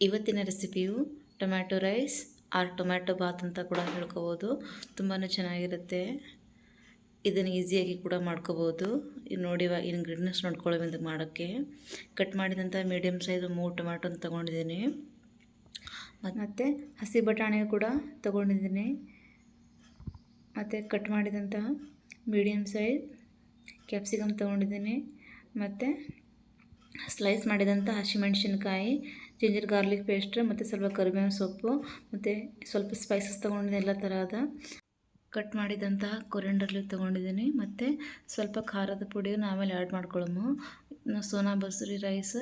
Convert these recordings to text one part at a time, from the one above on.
ಇವತ್ತಿನ ರೆಸಿಪಿಯು tomato rice, or tomato bath ಅಂತ ಕೂಡ ಹೇಳ್ಕೊಬೋದು. ತುಂಬಾ ಚೆನ್ನಾಗಿರುತ್ತೆ. ಇದನ್ನು ಈಸಿಯಾಗಿ ಕೂಡ ಮಾಡ್ಕೋಬೋದು. ನೋಡಿ ಇವಾಗ ಇಂಗ್ರೀಡಿಯೆಂಟ್ಸ್ ನೋಡ್ಕೊಳ್ಳೋ ಇದು ಮಾಡೋಕ್ಕೆ. ಕಟ್ ಮಾಡಿದಂಥ ಮೀಡಿಯಮ್ ಸೈಜ್ ಮೂರು ಟೊಮ್ಯಾಟೊನ ತೊಗೊಂಡಿದ್ದೀನಿ. ಮತ್ತು ಹಸಿ ಬಟಾಣಿ ಕೂಡ ತೊಗೊಂಡಿದ್ದೀನಿ. ಮತ್ತು ಕಟ್ ಮಾಡಿದಂಥ ಮೀಡಿಯಮ್ ಸೈಜ್ ಕ್ಯಾಪ್ಸಿಕಮ್ ತೊಗೊಂಡಿದ್ದೀನಿ. ಮತ್ತು ಸ್ಲೈಸ್ ಮಾಡಿದಂಥ ಹಸಿಮೆಣ್ಸಿನ್ಕಾಯಿ ಜಿಂಜರ್ ಗಾರ್ಲಿಕ್ ಪೇಸ್ಟ್ ಮತ್ತು ಸ್ವಲ್ಪ ಕರಿಬೇವಿನ ಸೊಪ್ಪು, ಮತ್ತು ಸ್ವಲ್ಪ ಸ್ಪೈಸಸ್ ತೊಗೊಂಡಿದ್ದೆ, ಎಲ್ಲ ತರಹದ. ಕಟ್ ಮಾಡಿದಂತಹ ಕೊರಿಯಂಡರ್ ಲೀವ್ ತೊಗೊಂಡಿದ್ದೀನಿ. ಮತ್ತು ಸ್ವಲ್ಪ ಖಾರದ ಪುಡಿಯನ್ನು ಆಮೇಲೆ ಆ್ಯಡ್ ಮಾಡ್ಕೊಳ್ಳೋము ಸೋನಾ ಬಸರಿ ರೈಸ್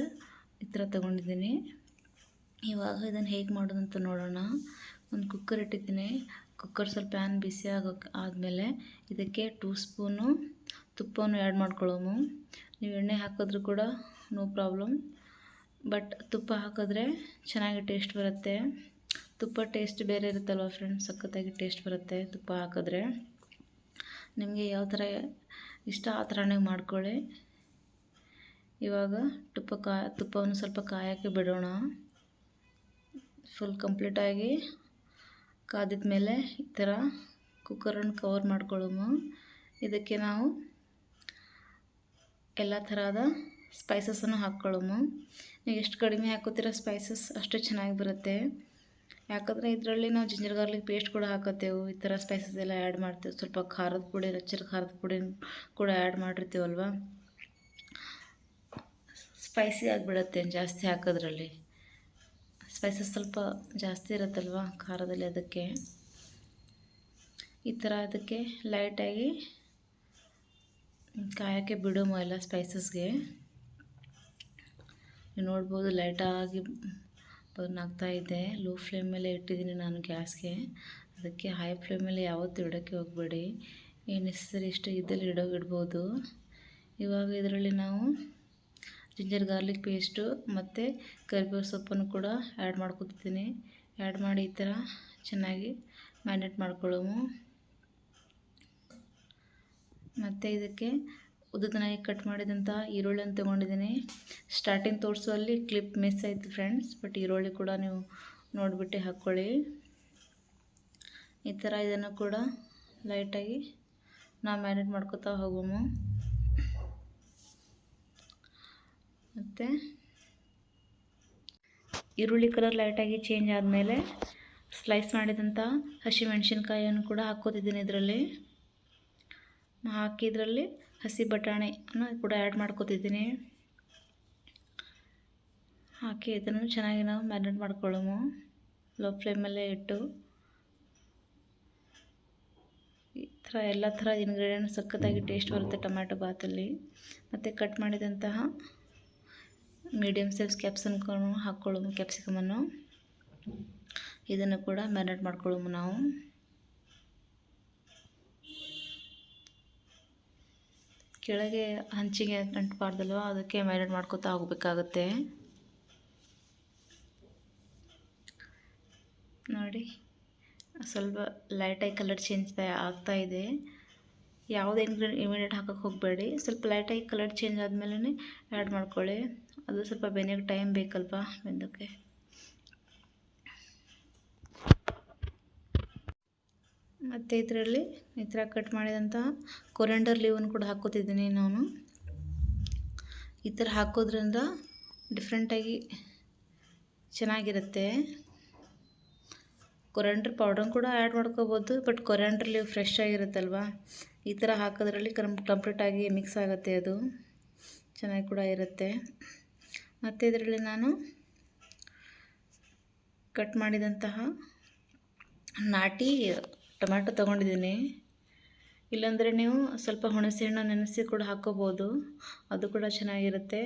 ಈ ಥರ ತೊಗೊಂಡಿದ್ದೀನಿ. ಇವಾಗ ಇದನ್ನು ಹೇಗೆ ಮಾಡೋದಂತ ನೋಡೋಣ. ಒಂದು ಕುಕ್ಕರ್ ಇಟ್ಟಿದ್ದೀನಿ. ಕುಕ್ಕರ್ ಸ್ವಲ್ಪ ಪ್ಯಾನ್ ಬಿಸಿ ಆಗೋಕೆ ಆದಮೇಲೆ ಇದಕ್ಕೆ ಟೂ ಸ್ಪೂನು ತುಪ್ಪವನ್ನು ಆ್ಯಡ್ ಮಾಡ್ಕೊಳ್ಳೋಮು ನೀವು ಎಣ್ಣೆ ಹಾಕಿದ್ರೂ ಕೂಡ ನೋ ಪ್ರಾಬ್ಲಮ್ ಬಟ್ ತುಪ್ಪ ಹಾಕಿದ್ರೆ ಚೆನ್ನಾಗಿ ಟೇಸ್ಟ್ ಬರುತ್ತೆ. ತುಪ್ಪ ಟೇಸ್ಟ್ ಬೇರೆ ಇರುತ್ತಲ್ವ ಫ್ರೆಂಡ್ಸ್? ಸಖತ್ತಾಗಿ ಟೇಸ್ಟ್ ಬರುತ್ತೆ ತುಪ್ಪ ಹಾಕಿದ್ರೆ. ನಿಮಗೆ ಯಾವ ಥರ ಇಷ್ಟ, ಆ ಥರನೇ ಮಾಡ್ಕೊಳ್ಳಿ. ಇವಾಗ ತುಪ್ಪ ಕಾ, ತುಪ್ಪವನ್ನು ಸ್ವಲ್ಪ ಕಾಯೋಕ್ಕೆ ಬಿಡೋಣ. ಫುಲ್ ಕಂಪ್ಲೀಟಾಗಿ ಕಾದಿದ ಮೇಲೆ ಈ ಥರ ಕುಕ್ಕರನ್ನು ಕವರ್ ಮಾಡ್ಕೊಳ್ಳೋಣ. ಇದಕ್ಕೆ ನಾವು ಎಲ್ಲ ಥರದ ಸ್ಪೈಸಸನ್ನು ಹಾಕ್ಕೊಳ್ಳೋಮು. ನೀವು ಎಷ್ಟು ಕಡಿಮೆ ಹಾಕೋತೀರ ಸ್ಪೈಸಸ್ ಅಷ್ಟು ಚೆನ್ನಾಗಿ ಬರುತ್ತೆ. ಯಾಕಂದರೆ ಇದರಲ್ಲಿ ನಾವು ಜಿಂಜರ್ ಗಾರ್ಲಿಕ್ ಪೇಸ್ಟ್ ಕೂಡ ಹಾಕೋತೇವೆ ಈ ಥರ ಸ್ಪೈಸಸ್ ಎಲ್ಲ ಆ್ಯಡ್ ಮಾಡ್ತೇವೆ. ಸ್ವಲ್ಪ ಖಾರದ ಪುಡಿ ರಚ್ಚರ್ ಖಾರದ ಪುಡಿ ಕೂಡ ಆ್ಯಡ್ ಮಾಡಿರ್ತೀವಲ್ವ? ಸ್ಪೈಸಿ ಆಗಿಬಿಡತ್ತೆ ಜಾಸ್ತಿ ಹಾಕೋದ್ರಲ್ಲಿ. ಸ್ಪೈಸಸ್ ಸ್ವಲ್ಪ ಜಾಸ್ತಿ ಇರುತ್ತಲ್ವ ಖಾರದಲ್ಲಿ ಅದಕ್ಕೆ? ಈ ಥರ ಅದಕ್ಕೆ ಲೈಟಾಗಿ ಕಾಯೋಕ್ಕೆ ಬಿಡೋಮು ಎಲ್ಲ ಸ್ಪೈಸಸ್ಗೆ. ನೋಡ್ಬೋದು ಲೈಟಾಗಿ ಬರ್ನ್ ಇದೆ. ಲೋ ಫ್ಲೇಮ್ ಮೇಲೆ ಇಟ್ಟಿದ್ದೀನಿ ನಾನು ಗ್ಯಾಸ್ಗೆ. ಅದಕ್ಕೆ ಹೈ ಫ್ಲೇಮ್ ಮೇಲೆ ಯಾವತ್ತೂ ಇಡೋಕ್ಕೆ ಹೋಗಬೇಡಿ. ಏನು ಹೆಸರು ಇಷ್ಟ ಇದ್ದಲ್ಲಿ ಇಡೋ ಇಡ್ಬೋದು. ಇವಾಗ ಇದರಲ್ಲಿ ನಾವು ಜಿಂಜರ್ ಗಾರ್ಲಿಕ್ ಪೇಸ್ಟು ಮತ್ತು ಕರಿಬೇವು ಸೊಪ್ಪನ್ನು ಕೂಡ ಆ್ಯಡ್ ಮಾಡ್ಕೊತೀನಿ ಆ್ಯಡ್ ಮಾಡಿ ಈ ಥರ ಚೆನ್ನಾಗಿ ಮ್ಯಾರಿನೇಟ್ ಮಾಡ್ಕೊಳ್ಳೋಮು. ಮತ್ತು ಇದಕ್ಕೆ ಉದ್ದದನಾಗಿ ಕಟ್ ಮಾಡಿದಂಥ ಈರುಳ್ಳಿಯನ್ನು ತೊಗೊಂಡಿದ್ದೀನಿ. ಸ್ಟಾರ್ಟಿಂಗ್ ತೋರಿಸುವಲ್ಲಿ ಕ್ಲಿಪ್ ಮಿಸ್ ಆಯಿತು ಫ್ರೆಂಡ್ಸ್ ಬಟ್ ಈರುಳ್ಳಿ ಕೂಡ ನೀವು ನೋಡಿಬಿಟ್ಟು ಹಾಕ್ಕೊಳ್ಳಿ ಈ ಥರ ಇದನ್ನು ಕೂಡ ಲೈಟಾಗಿ ನಾವು ಮ್ಯಾರಿನೇಟ್ ಮಾಡ್ಕೋತಾ ಹೋಗೋಮು ಮತ್ತು ಈರುಳ್ಳಿ ಕಲರ್ ಲೈಟಾಗಿ ಚೇಂಜ್ ಆದಮೇಲೆ ಸ್ಲೈಸ್ ಮಾಡಿದಂಥ ಹಸಿಮೆಣಸಿನ್ಕಾಯಿಯನ್ನು ಕೂಡ ಹಾಕೋತಿದ್ದೀನಿ ಇದರಲ್ಲಿ. ಹಾಕಿ ಇದರಲ್ಲಿ ಹಸಿ ಬಟಾಣಿ ಕೂಡ ಆ್ಯಡ್ ಮಾಡ್ಕೊತಿದ್ದೀನಿ. ಹಾಕಿ ಇದನ್ನು ಚೆನ್ನಾಗಿ ನಾವು ಮ್ಯಾರಿನೇಟ್ ಮಾಡ್ಕೊಳ್ಳೋಮು. ಲೋ ಫ್ಲೇಮಲ್ಲೇ ಇಟ್ಟು. ಈ ಥರ ಎಲ್ಲ ಥರ ಇಂಗ್ರೀಡಿಯೆಂಟ್ ಸಖತ್ತಾಗಿ ಟೇಸ್ಟ್ ಬರುತ್ತೆ ಟೊಮ್ಯಾಟೊ ಬಾತಲ್ಲಿ. ಮತ್ತು ಕಟ್ ಮಾಡಿದಂತಹ ಮೀಡಿಯಮ್ ಸೈಜ್ ಕ್ಯಾಪ್ಸಿಕಮ್ ಹಾಕ್ಕೊಳ್ಳೋಮು ಕ್ಯಾಪ್ಸಿಕಮನ್ನು ಇದನ್ನು ಕೂಡ ಮ್ಯಾರಿನೇಟ್ ಮಾಡ್ಕೊಳ್ಳೋಮು ನಾವು. ಕೆಳಗೆ ಹಂಚಿಗೆ ಅಂಟಬಾರ್ದಲ್ವ? ಅದಕ್ಕೆ ಮ್ಯಾರಿನೇಟ್ ಮಾಡ್ಕೊತಾ ಹೋಗಬೇಕಾಗುತ್ತೆ. ನೋಡಿ, ಸ್ವಲ್ಪ ಲೈಟಾಗಿ ಕಲರ್ ಚೇಂಜ್ ಆಗ್ತಾ ಇದೆ. ಯಾವುದೇ ಇಂಗ್ರೀಡಿಯೆಂಟ್ ಇಮಿಡಿಯೇಟ್ ಹಾಕೋಕ್ಕೆ ಹೋಗಬೇಡಿ. ಸ್ವಲ್ಪ ಲೈಟಾಗಿ ಕಲರ್ ಚೇಂಜ್ ಆದಮೇಲೆ ಆ್ಯಡ್ ಮಾಡ್ಕೊಳ್ಳಿ. ಅದು ಸ್ವಲ್ಪ ಬೆನೆಗೆ ಟೈಮ್ ಬೇಕಲ್ವಾ? ಬೆಂದಕ್ಕೆ. ಮತ್ತು ಇದರಲ್ಲಿ ಈ ಥರ ಕಟ್ ಮಾಡಿದಂತಹ ಕೊರೆಂಡರ್ ಲೀವನ್ನು ಕೂಡ ಹಾಕೋತಿದ್ದೀನಿ ನಾನು. ಈ ಥರ ಹಾಕೋದ್ರಿಂದ ಡಿಫ್ರೆಂಟಾಗಿ ಚೆನ್ನಾಗಿರುತ್ತೆ. ಕೊರೆಂಡ್ರ್ ಪೌಡರ್ ಕೂಡ ಆ್ಯಡ್ ಮಾಡ್ಕೋಬೋದು ಬಟ್ ಕೊರೆಂಡ್ರ್ ಲೀವ್ ಫ್ರೆಶ್ ಆಗಿರುತ್ತಲ್ವ? ಈ ಥರ ಹಾಕೋದ್ರಲ್ಲಿ ಕಂ ಕಂಪ್ಲೀಟಾಗಿ ಮಿಕ್ಸ್ ಆಗುತ್ತೆ ಅದು. ಚೆನ್ನಾಗಿ ಕೂಡ ಇರುತ್ತೆ. ಮತ್ತು ಇದರಲ್ಲಿ ನಾನು ಕಟ್ ಮಾಡಿದಂತಹ ನಾಟಿ ಟೊಮ್ಯಾಟೊ ತೊಗೊಂಡಿದ್ದೀನಿ. ಇಲ್ಲಾಂದರೆ ನೀವು ಸ್ವಲ್ಪ ಹುಣಸೆ ಹಣ್ಣು ನೆನೆಸಿ ಕೂಡ ಹಾಕ್ಕೋಬೋದು ಅದು ಕೂಡ ಚೆನ್ನಾಗಿರುತ್ತೆ.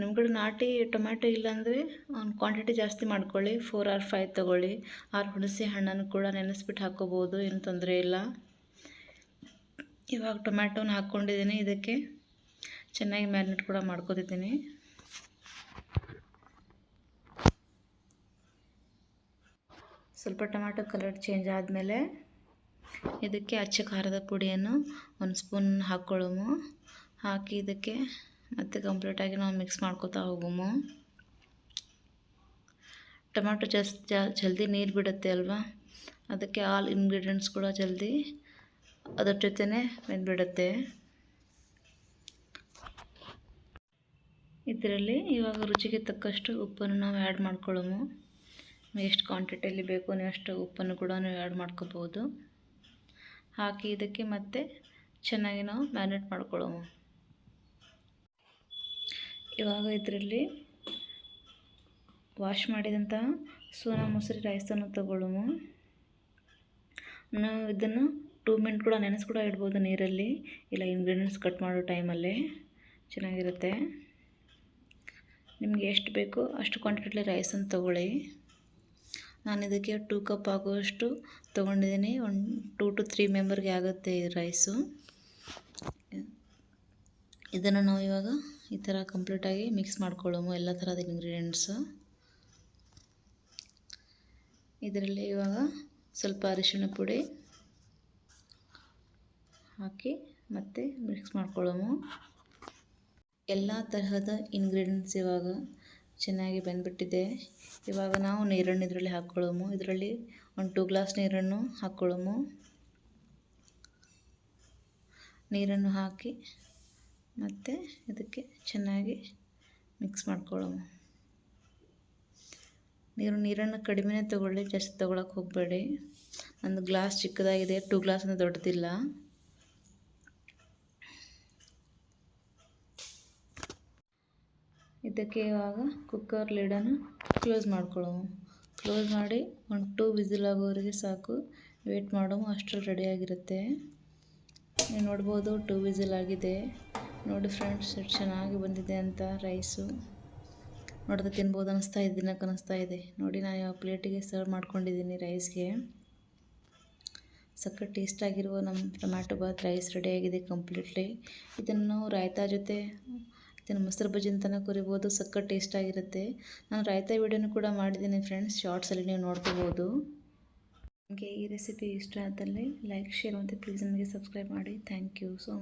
ನಿಮ್ಮ ಕಡೆ ನಾಟಿ ಟೊಮ್ಯಾಟೊ ಇಲ್ಲಾಂದರೆ ಒಂದು ಕ್ವಾಂಟಿಟಿ ಜಾಸ್ತಿ ಮಾಡ್ಕೊಳ್ಳಿ. ಫೋರ್ ಆರ್ ಫೈವ್ ತೊಗೊಳ್ಳಿ. ಆರು ಹುಣಸೆ ಹಣ್ಣನ್ನು ಕೂಡ ನೆನೆಸ್ಬಿಟ್ಟು ಹಾಕ್ಕೋಬೋದು ಏನು ತೊಂದರೆ ಇಲ್ಲ. ಇವಾಗ ಟೊಮ್ಯಾಟೊನ ಹಾಕ್ಕೊಂಡಿದ್ದೀನಿ. ಇದಕ್ಕೆ ಚೆನ್ನಾಗಿ ಮ್ಯಾರಿನೇಟ್ ಕೂಡ ಮಾಡ್ಕೊತಿದ್ದೀನಿ. ಸ್ವಲ್ಪ ಟೊಮ್ಯಾಟೊ ಕಲರ್ ಚೇಂಜ್ ಆದಮೇಲೆ ಇದಕ್ಕೆ ಅಚ್ಚ ಖಾರದ ಪುಡಿಯನ್ನು ಒಂದು ಸ್ಪೂನ್ ಹಾಕ್ಕೊಳ್ಳೋಮು. ಹಾಕಿ ಇದಕ್ಕೆ ಮತ್ತೆ ಕಂಪ್ಲೀಟಾಗಿ ನಾವು ಮಿಕ್ಸ್ ಮಾಡ್ಕೋತಾ ಹೋಗುಮು. ಟೊಮ್ಯಾಟೊ ಜಾಸ್ತಿ ಜಲ್ದಿ ನೀರು ಬಿಡುತ್ತೆ ಅಲ್ವಾ? ಅದಕ್ಕೆ ಆಲ್ ಇಂಗ್ರೀಡಿಯೆಂಟ್ಸ್ ಕೂಡ ಜಲ್ದಿ ಅದರ ಜೊತೆನೇ ಬೆಂದ್ಬಿಡುತ್ತೆ ಇದರಲ್ಲಿ ಇವಾಗ ರುಚಿಗೆ ತಕ್ಕಷ್ಟು ಉಪ್ಪನ್ನು ನಾವು ಆ್ಯಡ್ ಮಾಡ್ಕೊಳ್ಳೋಮು. ಎಷ್ಟು ಕ್ವಾಂಟಿಟಿಯಲ್ಲಿ ಬೇಕು ನೀವು ಅಷ್ಟು ಉಪ್ಪನ್ನು ಕೂಡ ನೀವು ಆ್ಯಡ್ ಮಾಡ್ಕೋಬೋದು ಹಾಕಿ ಇದಕ್ಕೆ ಮತ್ತೆ ಚೆನ್ನಾಗಿ ನಾವು ಮ್ಯಾರಿನೇಟ್ ಮಾಡ್ಕೊಳ್ಳೋಣ. ಇವಾಗ ಇದರಲ್ಲಿ ವಾಶ್ ಮಾಡಿದಂತಹ ಸೋನಾ ಮೊಸರಿ ರೈಸನ್ನು ತಗೊಳ್ಳೋಣ. ನಾವು ಇದನ್ನು ಟೂ ಮಿನಿಟ್ ಕೂಡ ನೆನೆಸಿ ಕೂಡ ಇಡ್ಬೋದು ನೀರಲ್ಲಿ. ಇಲ್ಲ ಇಂಗ್ರೀಡಿಯೆಂಟ್ಸ್ ಕಟ್ ಮಾಡೋ ಟೈಮಲ್ಲಿ. ಚೆನ್ನಾಗಿರುತ್ತೆ. ನಿಮಗೆ ಎಷ್ಟು ಬೇಕೋ ಅಷ್ಟು ಕ್ವಾಂಟಿಟಿಲಿ ರೈಸನ್ನು ತೊಗೊಳ್ಳಿ. ನಾನು ಇದಕ್ಕೆ ಟೂ ಕಪ್ ಆಗುವಷ್ಟು ತೊಗೊಂಡಿದ್ದೀನಿ. ಒನ್ ಟೂ ಟು ತ್ರೀ ಮೆಂಬರ್ಗೆ ಆಗುತ್ತೆ ಈ ರೈಸು ಇದನ್ನು ನಾವು ಇವಾಗ ಈ ಥರ ಕಂಪ್ಲೀಟಾಗಿ ಮಿಕ್ಸ್ ಮಾಡ್ಕೊಳ್ಳೋಮು, ಎಲ್ಲ ಥರದ ಇಂಗ್ರೀಡಿಯೆಂಟ್ಸು ಇದರಲ್ಲಿ ಇವಾಗ ಸ್ವಲ್ಪ ಅರಿಶಿನ ಪುಡಿ ಹಾಕಿ ಮತ್ತೆ ಮಿಕ್ಸ್ ಮಾಡ್ಕೊಳ್ಳೋಮು. ಎಲ್ಲ ತರಹದ ಇಂಗ್ರೀಡಿಯೆಂಟ್ಸ್ ಇವಾಗ ಚೆನ್ನಾಗಿ ಬೆಂದ್ಬಿಟ್ಟಿದೆ. ಇವಾಗ ನಾವು ನೀರನ್ನು ಇದರಲ್ಲಿ ಹಾಕ್ಕೊಳ್ಳೋಮು. ಇದರಲ್ಲಿ ಒಂದು ಟೂ ಗ್ಲಾಸ್ ನೀರನ್ನು ಹಾಕ್ಕೊಳ್ಳೋಮು. ನೀರನ್ನು ಹಾಕಿ ಮತ್ತೆ ಇದಕ್ಕೆ ಚೆನ್ನಾಗಿ ಮಿಕ್ಸ್ ಮಾಡ್ಕೊಳ್ಳೋಮು. ನೀರು ನೀರನ್ನು ಕಡಿಮೆನೇ ತೊಗೊಳ್ಳಿ, ಜಾಸ್ತಿ ತೊಗೊಳಕ್ಕೆ ಹೋಗಬೇಡಿ. ಒಂದು ಗ್ಲಾಸ್ ಚಿಕ್ಕದಾಗಿದೆ ಟೂ ಗ್ಲಾಸ್ ಅಂದರೆ ದೊಡ್ಡದಿಲ್ಲ. ಇದಕ್ಕೆ ಇವಾಗ ಕುಕ್ಕರ್ ಲೀಡನ್ನು ಕ್ಲೋಸ್ ಮಾಡ್ಕೊಳ್ಳೋము ಕ್ಲೋಸ್ ಮಾಡಿ ಒಂದು ಟೂ ವಿಸಿಲ್ ಆಗೋವರೆಗೆ ಸಾಕು. ವೇಟ್ ಮಾಡೋము ಅಷ್ಟರಲ್ಲಿ ರೆಡಿಯಾಗಿರುತ್ತೆ ನೀವು ನೋಡ್ಬೋದು ಟೂ ವಿಸಿಲ್ ಆಗಿದೆ. ನೋಡಿ ಫ್ರೆಂಡ್ಸ್ ಎಷ್ಟು ಚೆನ್ನಾಗಿ ಬಂದಿದೆ ಅಂತ ರೈಸು ನೋಡಿದ್ರೆ ತಿನ್ಬೋದು ಅನ್ನಿಸ್ತಾ ಇದೆ ದಿನಕ್ಕೆ ಅನ್ನಿಸ್ತಾ ಇದೆ. ನೋಡಿ ನಾನು ಯಾವ ಪ್ಲೇಟಿಗೆ ಸರ್ವ್ ಮಾಡ್ಕೊಂಡಿದ್ದೀನಿ ರೈಸ್ಗೆ ಸಖತ್ ಟೇಸ್ಟಾಗಿರುವ ನಮ್ಮ ಟೊಮ್ಯಾಟೊ ಬಾತ್ ರೈಸ್ ರೆಡಿಯಾಗಿದೆ ಕಂಪ್ಲೀಟ್ಲಿ ಇದನ್ನು ರಾಯ್ತಾ ಜೊತೆ ಇದನ್ನು ಮೊಸರು ಬಜ್ಜಿ ಅಂತಲೇ ಕರಿಬೋದು ಸಖತ್ ಟೇಸ್ಟಾಗಿರುತ್ತೆ ನಾನು ರಾಯ್ತ ವೀಡಿಯೋನು ಕೂಡ ಮಾಡಿದ್ದೀನಿ ಫ್ರೆಂಡ್ಸ್ ಶಾರ್ಟ್ಸಲ್ಲಿ ನೀವು ನೋಡ್ಕೋಬೋದು. ನಿಮಗೆ ಈ ರೆಸಿಪಿ ಇಷ್ಟ ಆದಲ್ಲಿ ಲೈಕ್ ಶೇರ್ ಮತ್ತು ಪ್ಲೀಸ್ ನನಗೆ ಸಬ್ಸ್ಕ್ರೈಬ್ ಮಾಡಿ. Thank you so